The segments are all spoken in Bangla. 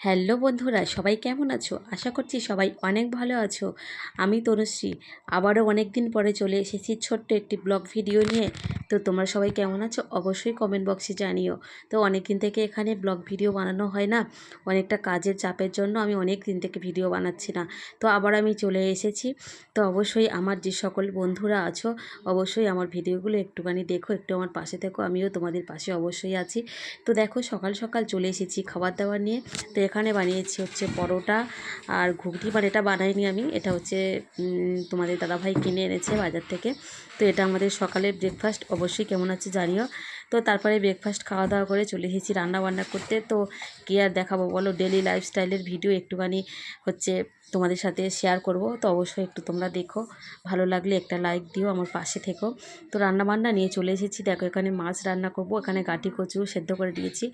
হ্যালো বন্ধুরা, সবাই কেমন আছো? আশা করছি সবাই অনেক ভালো আছো। আমি তনুশ্রী। আবারও অনেক দিন পরে চলে এসেছি ছোট্ট একটি ব্লগ ভিডিও নিয়ে। তো তোমরা সবাই কেমন আছো? অবশ্যই কমেন্ট বক্সে জানিও। তো অনেক দিন থেকে এখানে ব্লগ ভিডিও বানানো হয় না। অনেকটা কাজের চাপের জন্য আমি অনেক দিন থেকে ভিডিও বানাচ্ছি না। তো আবার আমি চলে এসেছি। তো অবশ্যই আমার যে সকল বন্ধুরা আছো, অবশ্যই আমার ভিডিওগুলো একটুখানি দেখো, একটু আমার পাশে থেকো। আমিও তোমাদের পাশে অবশ্যই আছি। তো দেখো সকাল সকাল চলে এসেছি খাবার দাবার নিয়ে। তো এখানে বানিয়েছি হচ্ছে পরোটা আর ঘুগনি মানে এটা বানাইনি আমি। এটা হচ্ছে তোমাদের দাদাভাই কিনে এনেছে বাজার থেকে। তো এটা আমাদের সকালের ব্রেকফাস্ট অবশ্যই কেমন আছে জানিও। তো তারপরে ব্রেকফাস্ট খাওয়া দাওয়া করে চলে এসেছি রান্না বান্না করতে। তো কি আর দেখাবো বলো? ডেলি লাইফস্টাইলের ভিডিও একটুখানি হচ্ছে তোমাদের সাথে শেয়ার করব। তো অবশ্যই একটু তোমরা দেখো। ভালো লাগলে একটা লাইক দিও আমার পাশে থেকো। তো রান্না বান্না নিয়ে চলে এসেছি। দেখো এখানে মাছ রান্না করব। এখানে গাটি কচু সেদ্ধ করে দিয়েছি।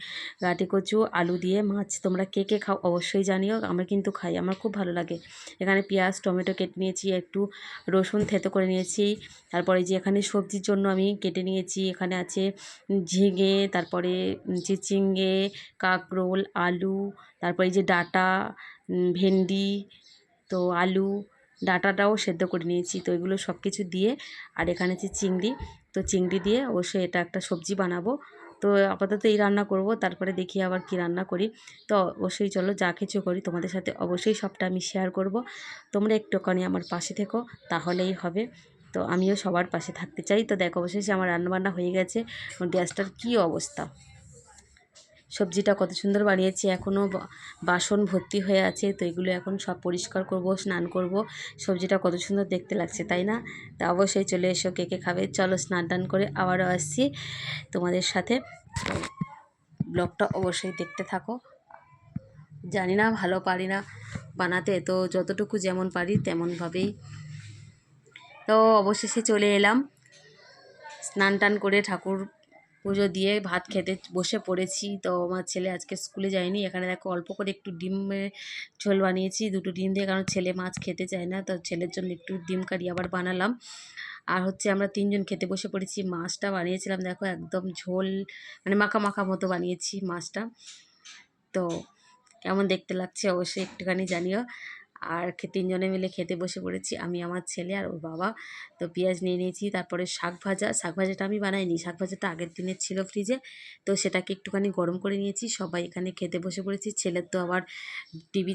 গাটি কচু, আলু দিয়ে মাছ তোমরা কে কে খাও অবশ্যই জানিও। আমরা কিন্তু খাই, আমার খুব ভালো লাগে। এখানে পেঁয়াজ, টমেটো কেটে নিয়েছি, একটু রসুন থেতো করে নিয়েছি। তারপরে যে এখানে সবজির জন্য আমি কেটে নিয়েছি। এখানে আছে ঝিঙে, তারপরে চিচিঙ্গে, কাঁকরোল, আলু, তারপরে এই যে ডাঁটা ভেন্ডি, তো আলু, ডাঁটাটাও সেদ্ধ করে নিয়েছি। তো এগুলো সব কিছু দিয়ে, আর এখানে আছে চিংড়ি। তো চিংড়ি দিয়ে অবশ্যই এটা একটা সবজি বানাবো। তো আপাতত এই রান্না করব, তারপরে দেখি আবার কি রান্না করি। তো অবশ্যই চলো, যা কিছু করি তোমাদের সাথে অবশ্যই সবটা আমি শেয়ার করব। তোমরা একটুখানি আমার পাশে থেকো, তাহলেই হবে। তো আমিও সবার পাশে থাকতে চাই। তো দেখো, অবশেষে আমার রান্নাবান্না হয়ে গেছে। গ্যাসটার কী অবস্থা? সবজিটা কত সুন্দর বানিয়েছি। এখনও বাসন ভর্তি হয়ে আছে। তো এগুলো এখন সব পরিষ্কার করব, স্নান করব। সবজিটা কত সুন্দর দেখতে লাগছে, তাই না? তা অবশ্যই চলে এসো, কে কে খাবে? চলো স্নান টান করে আবারও আসছি তোমাদের সাথে। ব্লগটা অবশ্যই দেখতে থাকো। জানি না, ভালো পারি না বানাতে। তো যতটুকু যেমন পারি তেমনভাবেই তো অবশেষে চলে এলাম। স্নান টান করে ঠাকুর পুজো দিয়ে ভাত খেতে বসে পড়েছি। তো আমার ছেলে আজকে স্কুলে যায়নি। এখানে দেখো অল্প করে একটু ডিমের ঝোল বানিয়েছি, দুটো ডিম দিয়ে, কারণ ছেলে মাছ খেতে চায় না। তো ছেলের জন্য একটু ডিম কারি আবার বানালাম। আর হচ্ছে আমরা তিনজন খেতে বসে পড়েছি, মাছটা বানিয়েছিলাম। দেখো একদম ঝোল মানে মাখা মাখা মতো বানিয়েছি মাছটা। তো কেমন দেখতে লাগছে অবশ্যই একটুখানি জানিও। আর তিনজনে মিলে খেতে বসে পড়েছি, আমি, আমার ছেলে আর ওর বাবা। তো পেঁয়াজ নিয়ে নিয়েছি, তারপরে শাক ভাজা। শাক ভাজাটা আমি বানাইনি, শাক ভাজাটা আগের দিনের ছিল ফ্রিজে। তো সেটাকে একটুখানি গরম করে নিয়েছি, সবাই এখানে খেতে বসে পড়েছি। ছেলের তো আবার টিভি